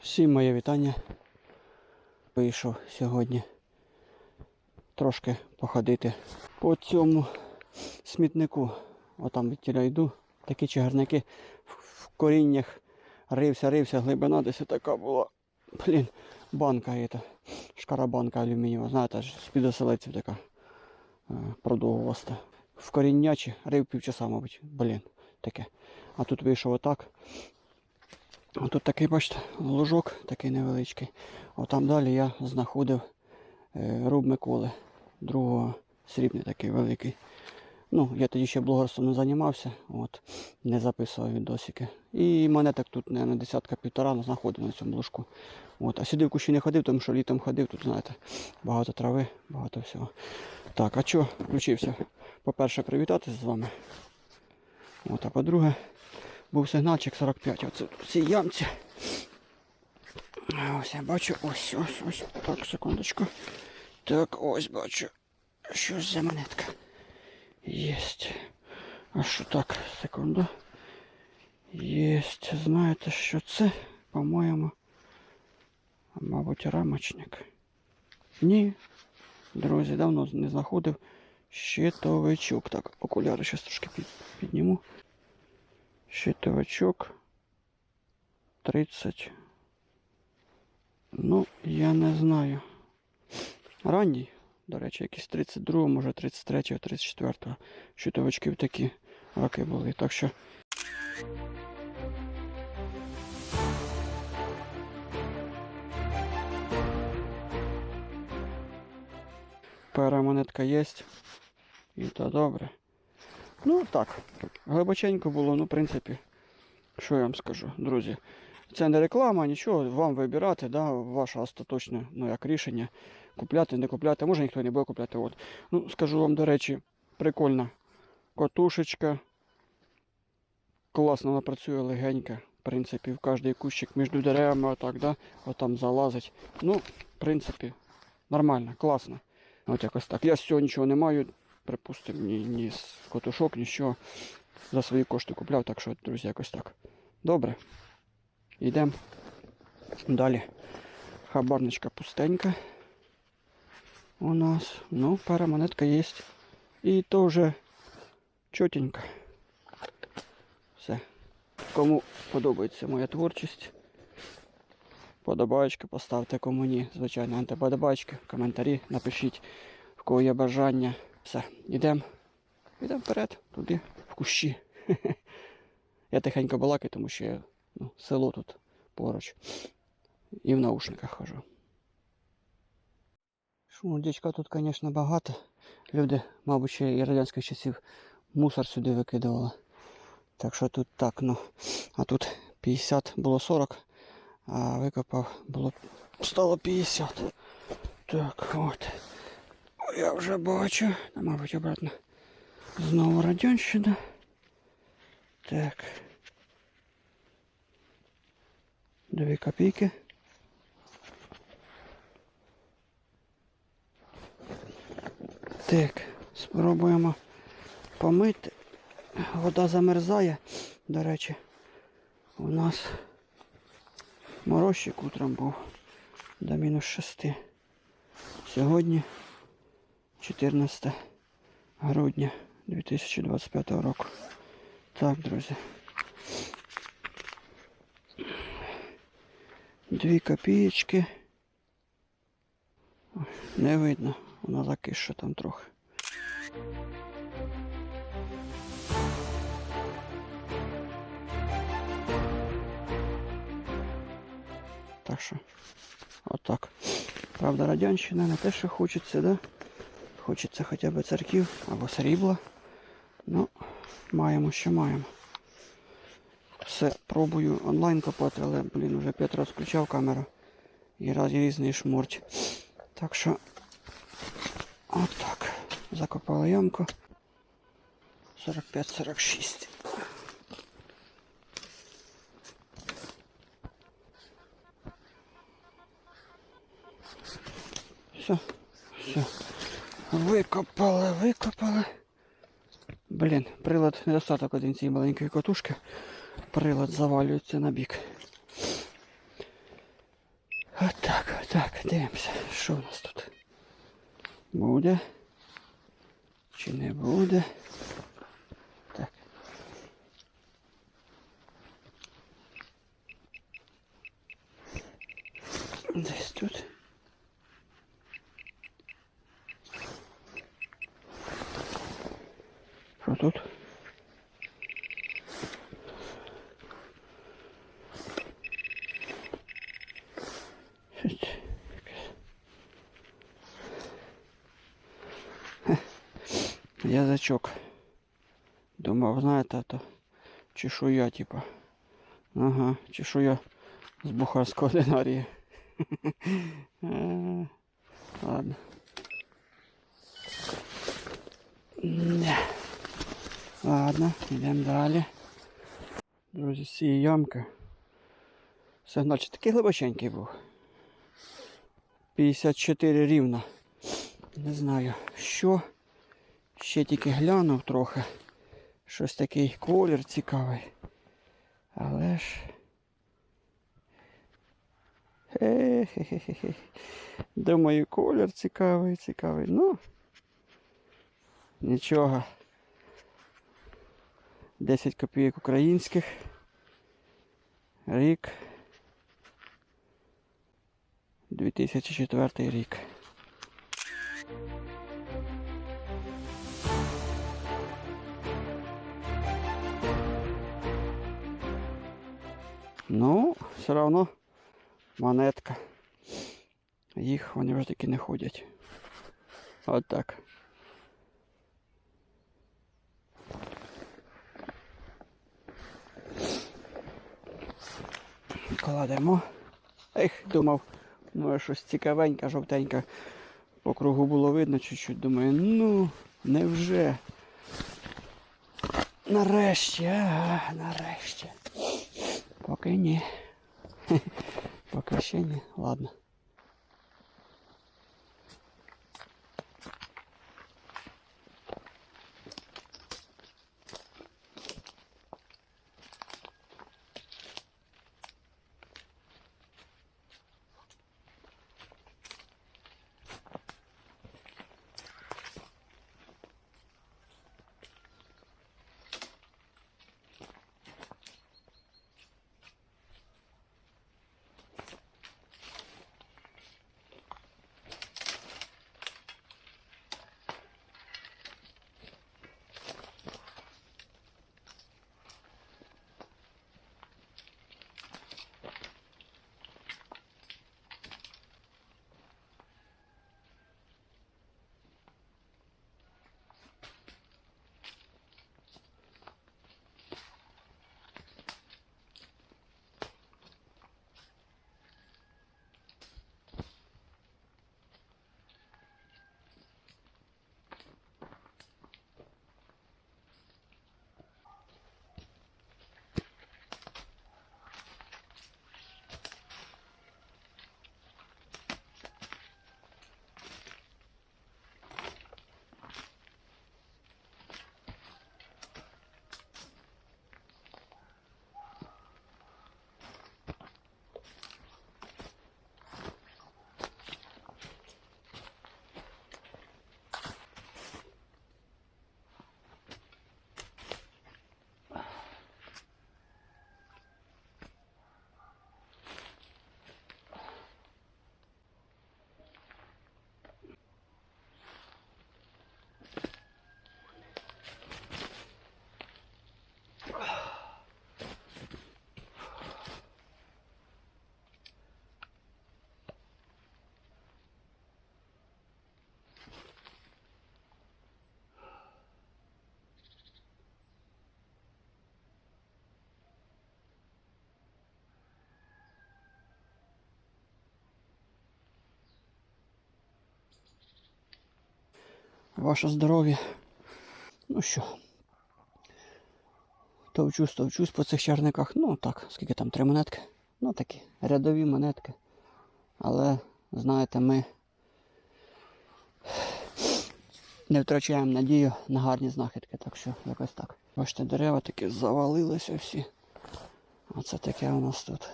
Всім моє вітання. Вийшов сьогодні трошки походити по цьому смітнику. Отам від тіля йду. Такі чагарники в, коріннях рився, рився, глибина десь така була. Блін, банка ета, шкарабанка алюмінієва, знаєте, з-під оселедців така е, продовгуваста. В коріннячі рив півчаса, мабуть. Блін, таке. А тут вийшов отак. Тут такий, бачите, лужок такий невеличкий. Отам далі я знаходив е, руб Миколи, другого срібний такий великий. Ну, я тоді ще блогерством не займався, от, не записував відосики. І монеток тут, не десятка півтора знаходив на цьому лужку. От. А сюди в кущі не ходив, тому що літом ходив, тут, знаєте, багато трави, багато всього. Так, а що включився? По-перше, привітатися з вами. От, а по-друге, був сигнальчик 45. Оце в цій ямці. Ось я бачу, ось, ось, ось. Так, секундочку. Так, ось бачу. Що ж за монетка? Єсть. А що так, секунду. Єсть. Знаєте, що це? По-моєму. Мабуть, рамочник. Ні. Друзі, давно не знаходив. Щитовичок. Так, окуляри зараз трошки під, підніму. Щитовичок 30. Ну, я не знаю. Ранній, до речі, якийсь 32, може 33, 34. Щитовичків такі роки були. Так що. Пера монетка є. І то добре. Ну так, глибоченько було, ну, в принципі, що я вам скажу, друзі. Це не реклама, нічого, вам вибирати, да, ваше остаточне ну, як рішення. Купляти, не купляти, може ніхто не буде купляти. От. Ну, скажу вам, до речі, прикольна котушечка. Класно вона працює легенька. В принципі, в кожний кущик між деревами, отак, да, отам залазить. Ну, в принципі, нормально, класно. От якось так. Я з цього нічого не маю, припустимо, ні, ні котушок, нічого. За свої кошти купляв, так що, друзі, якось так. Добре. Йдемо далі. Хабарничка пустенька. У нас. Ну, пара монетка є. І то вже чотенько. Все. Кому подобається моя творчість. Подобаєчки поставте кому ні. Звичайно, антиподобаєчки, коментарі напишіть, в кого є бажання. Все, йдемо. Йдемо вперед, туди, в кущі. Я тихенько балакаю, тому що я, ну, село тут поруч. І в наушниках хожу. Шуму дічка тут, звісно, багато. Люди, мабуть, ще і радянських часів мусор сюди викидували. Так що тут так, ну. А тут 50 було 40, а викопав було стало 50. Так, от. Я вже бачу. Мабуть, обратно. Знову радянщина. Так. Дві копійки. Так, спробуємо помити. Вода замерзає, до речі. У нас морозчик утром був до мінус 6. Сьогодні 14 грудня 2025 року. Так, друзі. Дві копієчки. Не видно, вона закиша там трохи. Так що, отак. Правда, радянщина не те, що хочеться, да? Хочеться хоча б церків або срібла. Ну, маємо, що маємо. Все, пробую онлайн копати, але, блін, вже п'ять разів включав камеру. І раз різний шмурч. Так що, отак. Закопали ямку. 45-46. Все, все. Викопали, викопали. Блін, прилад недостаток один цієї маленької котушки. Прилад завалюється на бік. дивимося, що в нас тут. Буде. Чи не буде? Так. Десь тут. Що тут? Щось якесь. Хе. Язичок. Думав, знаєте, то чешуя, типа. Ага, чешуя з бухарського динарія. Е, Ладно. Не. Ладно, йдемо далі. Друзі, з цієї ямки. Сигнальчик такий глибоченький був. 54 рівно. Не знаю, що. Ще тільки глянув трохи. Щось такий колір цікавий. Але ж. Хе-хе-хе-хе. Думаю, колір цікавий, цікавий. Ну. Нічого. 10 копійок українських. Рік. 2004 рік. Ну, все одно монетка. Їх вони вже таки не ходять. От так. Кладемо. Ех, думав, може щось цікавеньке, жовтеньке по кругу було видно чуть-чуть. Думаю, ну, невже. Нарешті, ага, нарешті. Поки ні. Поки ще ні. Ладно. Ваше здоров'я. Ну що. Товчусь, товчусь по цих чарниках. Ну так, скільки там, три монетки. Ну такі, рядові монетки. Але, знаєте, ми не втрачаємо надію на гарні знахідки, так що якось так. Бачите, дерева такі завалилися всі. Оце таке у нас тут.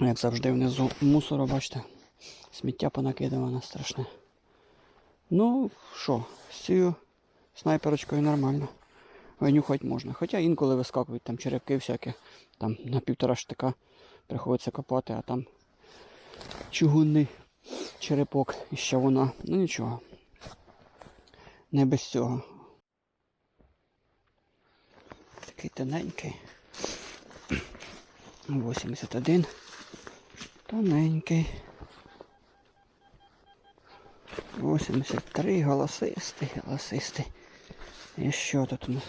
Як завжди внизу мусору, бачите, сміття понакидувано страшне. Ну, що, з цією снайперочкою нормально. Винюхати можна. Хоча інколи вискакують там черепки всякі, там на півтора штика приходиться копати, а там чугунний черепок і ще вона. Ну нічого. Не без цього. Такий тоненький. 81. Тоненький. 83 голосистий, голосистий. І що тут у нас?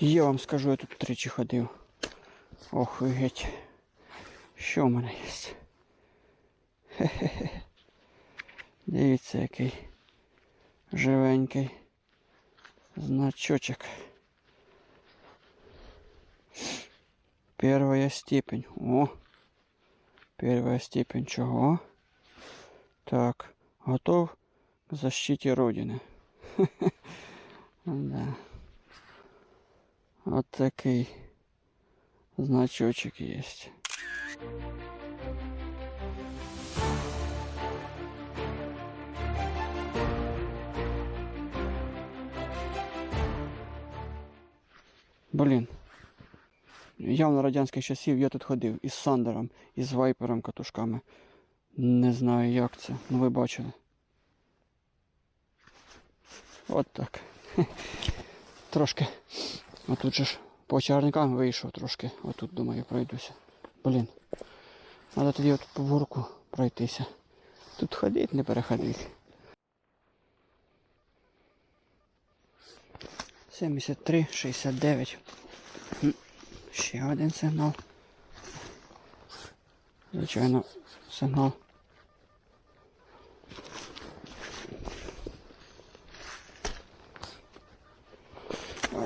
Я вам скажу, я тут тричі ходив. Ох, геть. Що в мене є? Хе-хе-хе. Дивіться, який живенький значочок. Первая степень. О! Первая степень чего? Так, готов к защите Родины. Да. Вот такий значочек есть. Блін. Явно радянських часів я тут ходив із Сандером, із вайпером катушками. Не знаю як це, ну ви бачили. От так. Трошки. Отут же ж по чарникам вийшов трошки. Отут, думаю, пройдуся. Блін. Треба тоді от по горку пройтися. Тут ходить, не переходить. 73, 69. Ще один сигнал. Звичайно, сигнал.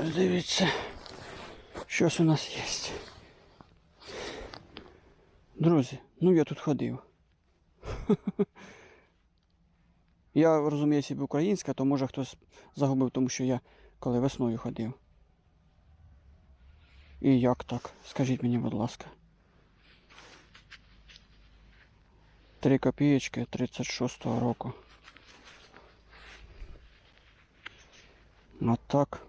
Ось дивіться, щось у нас є. Друзі, ну я тут ходив. Я розумію, якщо б українська, то може хтось загубив, тому що я коли весною ходив. І як так? Скажіть мені, будь ласка. Три копієчки 36-го року. А так.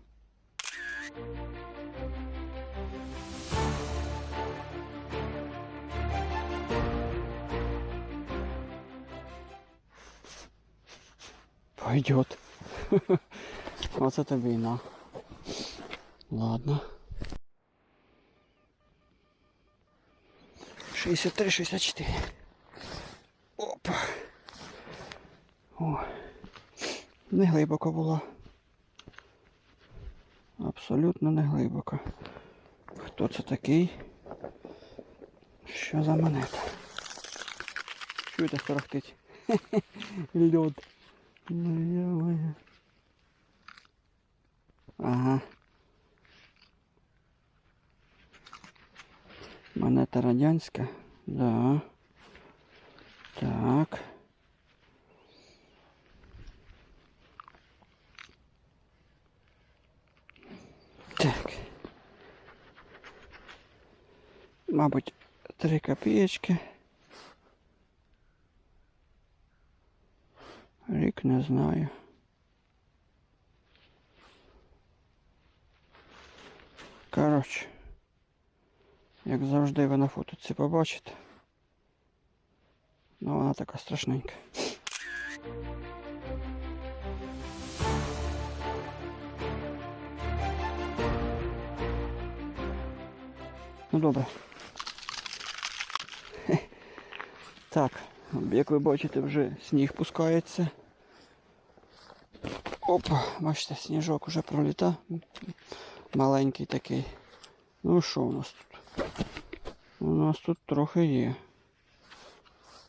Пойдет. Оце тобі і на. Ладно. 63-64. Опа. О. Не глибоко було. Абсолютно не глибоко. Хто це такий? Що за монета? Чуєте, старахтить? Льод. Моя. Ага. Монета радянська. Да. Так. Так. Мабуть, три копієчки. Рік не знаю. Коротше, як завжди ви на фотоці побачите. Ну вона така страшненька. Ну добре. Так, як ви бачите, вже сніг пускається. Опа, бачите, сніжок вже проліта. Маленький такий. Ну що у нас тут? У нас тут трохи є.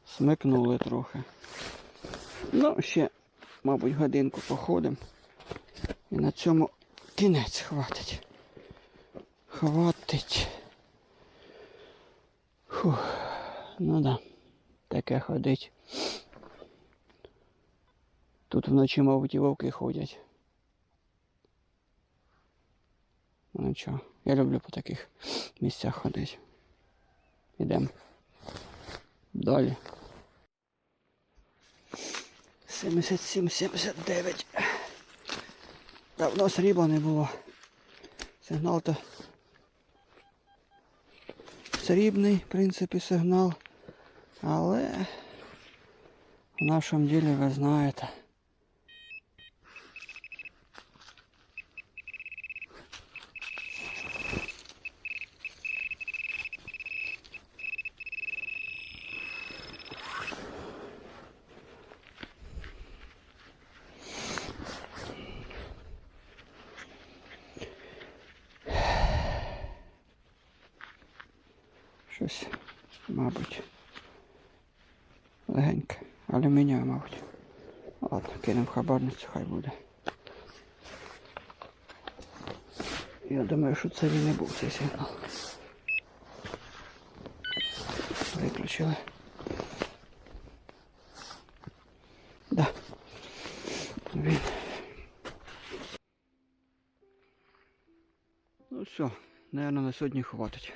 Смикнули трохи. Ну, ще, мабуть, годинку походимо. І на цьому кінець хватить. Хватить. Фух. Ну да. Таке ходить. Тут вночі, мабуть, і вовки ходять. Ну чого, я люблю по таких місцях ходити. Ідемо. Далі. 77-79. Давно срібла не було. Сигнал то срібний, в принципі, сигнал. Але в нашому ділі ви знаєте. Щось, мабуть, Алюмінієве, мабуть. Ладно, кинемо хабарницю, хай буде. Я думаю, що це він не був цей сигнал. Виключили. Да. Він. Ну все, наверное, на сьогодні хватить.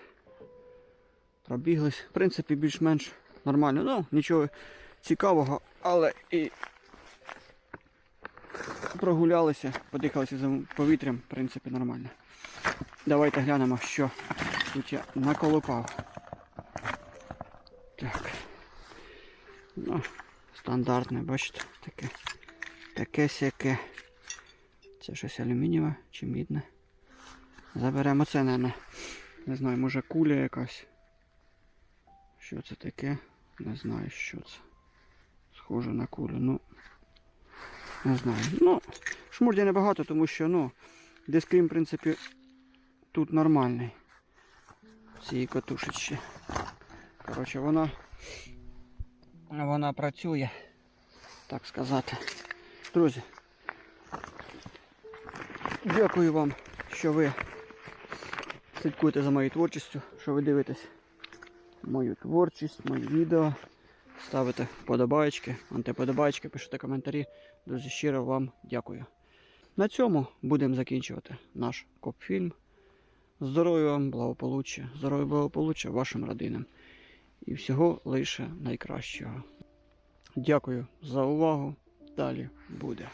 Пробіглись. В принципі, більш-менш нормально. Ну, нічого цікавого, але і прогулялися, подихалися за повітрям, в принципі, нормально. Давайте глянемо, що тут я наколупав. Так. Ну, стандартне, бачите, таке. Таке сяке. Це щось алюмінієве чи мідне. Заберемо це, не, не знаю, може куля якась. Що це таке? Не знаю, що це. Схоже на кулю. Ну. Не знаю. Ну, шмурдя небагато, тому що, ну, дискрім, в принципі, тут нормальний. Цієї катушечці. Коротше, вона. Вона працює, так сказати. Друзі. Дякую вам, що ви слідкуєте за моєю творчістю, що ви дивитесь мою творчість, мої відео. Ставите подобаєчки, антиподобаєчки, пишете коментарі. Друзі, щиро вам дякую. На цьому будемо закінчувати наш коп-фільм. Здоров'я вам, благополуччя, здоров'я благополуччя вашим родинам. І всього лише найкращого. Дякую за увагу. Далі буде.